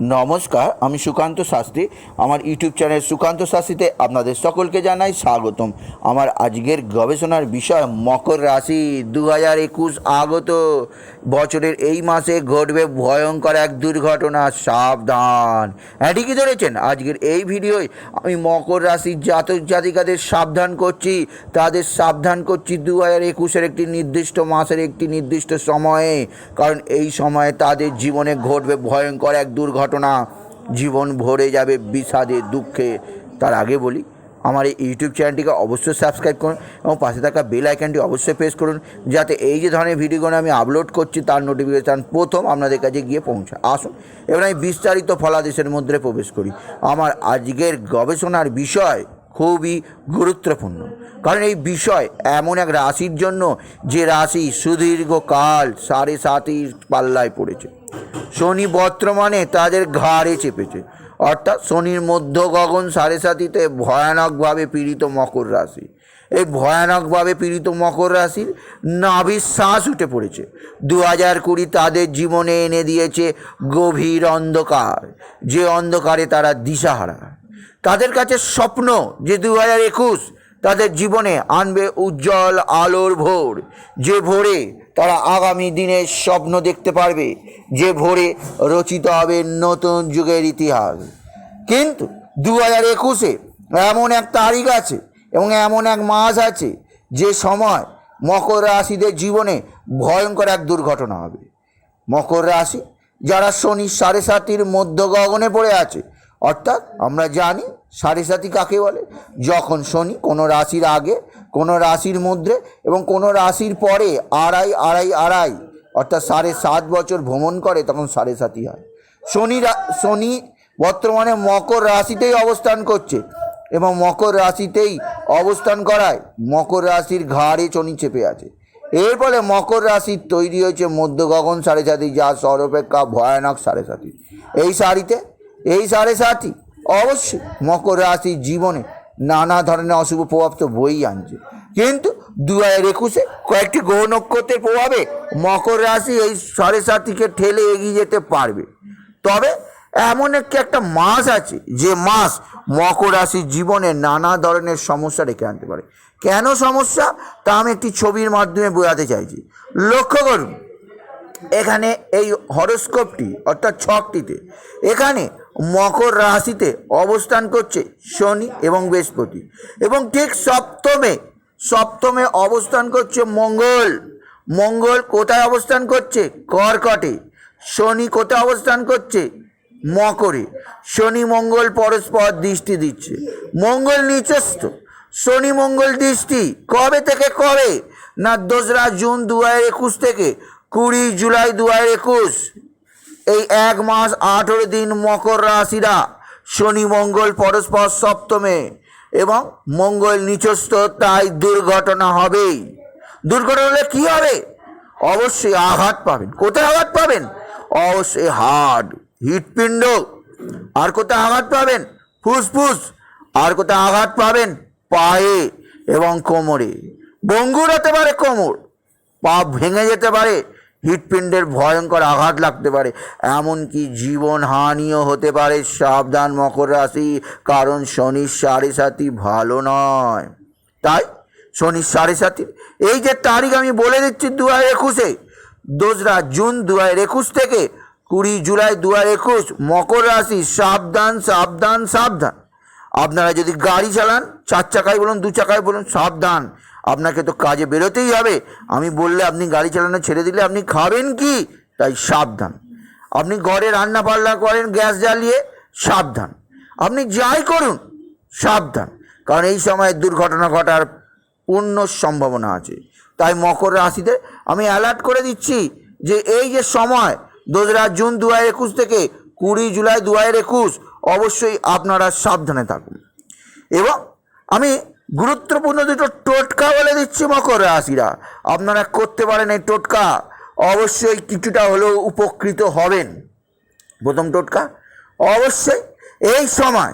নমস্কার, আমি সুকান্ত শাস্ত্রী। আমার ইউটিউব চ্যানেল সুকান্ত শাস্ত্রীতে আপনাদের সকলকে জানাই স্বাগতম। আমার আজকের গবেষণার বিষয়, মকর রাশি দু হাজার একুশ আগত। বছরের এই মাসে ঘটবে ভয়ঙ্কর এক দুর্ঘটনা, সাবধান। হ্যাঁ ঠিকই ধরেছেন, আজকের এই ভিডিওয় আমি মকর রাশির জাতক জাতিকাদের সাবধান করছি। তাদের সাবধান করছি দু হাজার একুশের একটি নির্দিষ্ট মাসের একটি নির্দিষ্ট সময়ে। কারণ এই সময়ে তাদের জীবনে ঘটবে ভয়ঙ্কর এক দুর্ঘটনা। জীবন ভরে যাবে বিষাদে, দুঃখে। তার আগে বলি, আমার এই ইউটিউব চ্যানেলটিকে অবশ্যই সাবস্ক্রাইব করুন এবং পাশে থাকা বেল আইকনটি অবশ্যই প্রেস করুন, যাতে এই যে ধরনের ভিডিওগুলো আমি আপলোড করছি, তার নোটিফিকেশান প্রথম আপনাদের কাছে গিয়ে পৌঁছায় আসুন, এবার আমি বিস্তারিত ফলাদেশের মধ্যে প্রবেশ করি। আমার আজকের গবেষণার বিষয় খুবই গুরুত্বপূর্ণ। কারণ এই বিষয় এমন এক রাশির জন্য যে রাশি সুদীর্ঘকাল সাড়ে সাতই পাল্লায় পড়েছে। শনি বর্তমানে তাদের ঘাড়ে চেপেছে। অর্থাৎ শনির মধ্য গগন সাড়ে সাতিতে ভয়ানকভাবে পীড়িত মকর রাশি। এই ভয়ানকভাবে পীড়িত মকর রাশির নাভির শ্বাস উঠে পড়েছে। দু হাজার কুড়ি তাদের জীবনে এনে দিয়েছে গভীর অন্ধকার, যে অন্ধকারে তারা দিশাহারা। তাদের কাছে স্বপ্ন যে দু হাজার একুশ তাদের জীবনে আনবে উজ্জ্বল আলোর ভোর। যে ভোরে তারা আগামী দিনের স্বপ্ন দেখতে পারবে, যে ভোরে রচিত হবে নতুন যুগের ইতিহাস। কিন্তু দু হাজার একুশে এমন এক তারিখ আছে এবং এমন এক মাস আছে যে সময় মকর রাশিদের জীবনে ভয়ঙ্কর এক দুর্ঘটনা হবে। মকর রাশি যারা শনি সাড়ে সাতির মধ্য গগনে পড়ে আছে অর্থাৎ আমরা জানি সাড়ে সাতি কাকে বলে? যখন শনি কোনো রাশির আগে, কোনো রাশির মধ্যে এবং কোনো রাশির পরে আড়াই আড়াই আড়াই, অর্থাৎ সাড়ে সাত বছর ভ্রমণ করে তখন সাড়ে সাতি হয়। শনি শনি বর্তমানে মকর রাশিতেই অবস্থান করছে এবং মকর রাশিতেই অবস্থান করায় মকর রাশির ঘাড়ে শনি চেপে আছে। এর ফলে মকর রাশির তৈরি হয়েছে মধ্য গগন সাড়ে সাথী যা সর্বাপেক্ষা ভয়ানক সাড়ে সাথী এই শাড়িতে এই সাড়ে সাতই অবশ্যই মকর রাশির জীবনে নানা ধরনের অশুভ প্রভাব তো বই আনছে। কিন্তু দু হাজার একুশে কয়েকটি গ্রহ নক্ষত্রের প্রভাবে মকর রাশি এই সাড়ে সাথীকে ঠেলে এগিয়ে যেতে পারবে। তবে এমন একটি একটা মাস আছে যে মাস মকর রাশির জীবনে নানা ধরনের সমস্যা রেখে আনতে পারে। কেন সমস্যা? তা আমি একটি ছবির মাধ্যমে বোঝাতে চাইছি। লক্ষ্য করুন, এখানে এই হরস্কোপটি অর্থাৎ ছকটিতে, এখানে মকর রাশিতে অবস্থান করছে শনি এবং বৃহস্পতি। এবং ঠিক সপ্তমে সপ্তমে অবস্থান করছে মঙ্গল। মঙ্গল কোথায় অবস্থান করছে? কর্কটে। শনি কোথায় অবস্থান করছে? মকরে। শনি, মঙ্গল পরস্পর দৃষ্টি দিচ্ছে। মঙ্গল নিচস্থ। শনি, মঙ্গল দৃষ্টি। কবে থেকে কবে? না দোসরা জুন দু হাজার একুশ থেকে কুড়ি জুলাই দু হাজার একুশ। এই এক মাস আঠেরো দিন মকর রাশিরা শনি, মঙ্গল, পরস্পর সপ্তমে এবং মঙ্গল নিচস্থ, তাই দুর্ঘটনা হবেই। দুর্ঘটনা হলে কী হবে? অবশ্যই আঘাত পাবেন। কোথায় আঘাত পাবেন? অবশ্যই হার্ট হৃৎপিণ্ড। আর কোথায় আঘাত পাবেন? ফুসফুস। আর কোথায় আঘাত পাবেন? পায়ে এবং কোমরে। বঙ্গুর হতে পারে কোমর। পা ভেঙে যেতে পারে। হৃৎপিণ্ডের ভয়ঙ্কর আঘাত লাগতে পারে। এমনকি জীবনহানিও হতে পারে। সাবধান মকর রাশি, কারণ শনির সাড়ে সাথী ভালো নয়। তাই শনির সাড়ে সাতির এই যে তারিখ আমি বলে দিচ্ছি দু হাজার একুশে, দোসরা জুন দু হাজার একুশ থেকে, কুড়ি জুলাই দু হাজার একুশ, মকর রাশি, সাবধান সাবধান সাবধান। আপনারা যদি গাড়ি চালান, চার চাকায় বলুন, দু চাকায় বলুন, সাবধান। আপনাকে তো কাজে বেরোতেই হবে। আমি বললে আপনি গাড়ি চালানো ছেড়ে দিলে আপনি খাবেন কি? তাই সাবধান। আপনি ঘরে রান্না পাল্লা করেন, গ্যাস জ্বালিয়ে, সাবধান। আপনি যাই করুন, সাবধান। কারণ এই সময় দুর্ঘটনা ঘটার পূর্ণ সম্ভাবনা আছে। তাই মকর রাশিতে আমি অ্যালার্ট করে দিচ্ছি যে এই যে সময়, দোসরা জুন দু হাজার একুশ থেকে কুড়ি জুলাই দু হাজার একুশ, অবশ্যই আপনারা সাবধানে থাকুন। এবং আমি গুরুত্বপূর্ণ দুটো টোটকা বলে দিচ্ছি মকর রাশিরা। আপনারা করতে পারেন এই টোটকা। অবশ্যই কিছুটা হলেও উপকৃত হবেন। প্রথম টোটকা, অবশ্যই এই সময়,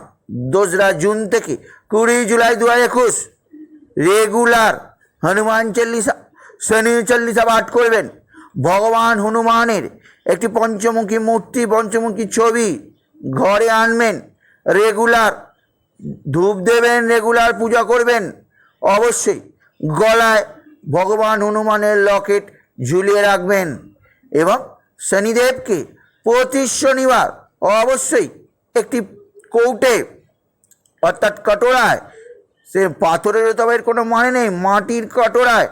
দোসরা জুন থেকে কুড়ি জুলাই দু একুশ, রেগুলার হনুমান চল্লিশা, শনি চল্লিশা পাঠ করবেন। ভগবান হনুমানের একটি পঞ্চমুখী মূর্তি, পঞ্চমুখী ছবি ঘরে আনবেন। রেগুলার ধূপ দেবেন, রেগুলার পূজা করবেন। অবশ্যই গলায় ভগবান হনুমানের লকেট ঝুলিয়ে রাখবেন এবং শনিদেবকে প্রতি শনিবার অবশ্যই একটি কৌটে অর্থাৎ কটোরায়, সে পাথরের তবে কোনো মানে নেই, মাটির কটোরায়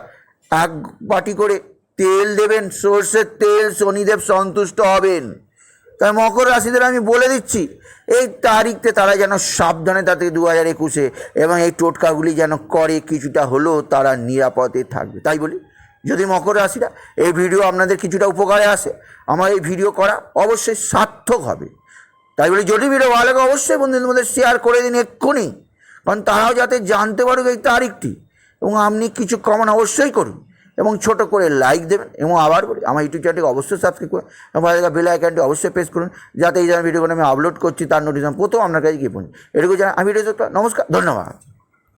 এক বাটি করে তেল দেবেন, সর্ষের তেল শনিদেব সন্তুষ্ট হবেন। তাই মকর রাশিদের আমি বলে দিচ্ছি, এই তারিখতে তারা যেন সাবধানে তাতে দু হাজার একুশে এবং এই টোটকাগুলি যেন করে কিছুটা হলেও তারা নিরাপদে থাকবে। তাই বলি, যদি মকর রাশিরা এই ভিডিও আপনাদের কিছুটা উপকারে আসে, আমার এই ভিডিও করা অবশ্যই সার্থক হবে। তাই বলি, যদি ভিডিও ভালো লাগে অবশ্যই বন্ধুদের মধ্যে শেয়ার করে দিন এক্ষুনি, কারণ তারাও যাতে জানতে পারুক এই তারিখটি এবং আপনি কিছু কমন অবশ্যই করুন। এবং ছোট করে লাইক দেবেন এবং আবার বলি, আমার ইউটিউব চ্যানেলটিকে অবশ্যই সাবস্ক্রাইব করুন এবং ভালো বেল আইকনটি অবশ্যই প্রেস করুন, যাতে এই ধরনের ভিডিওগুলো আমি আপলোড করছি, তার নোটিফিকেশন প্রথম আপনার কাছে গিয়ে পৌঁছে এটুকু জানা আমি ভিডিও নমস্কার, ধন্যবাদ।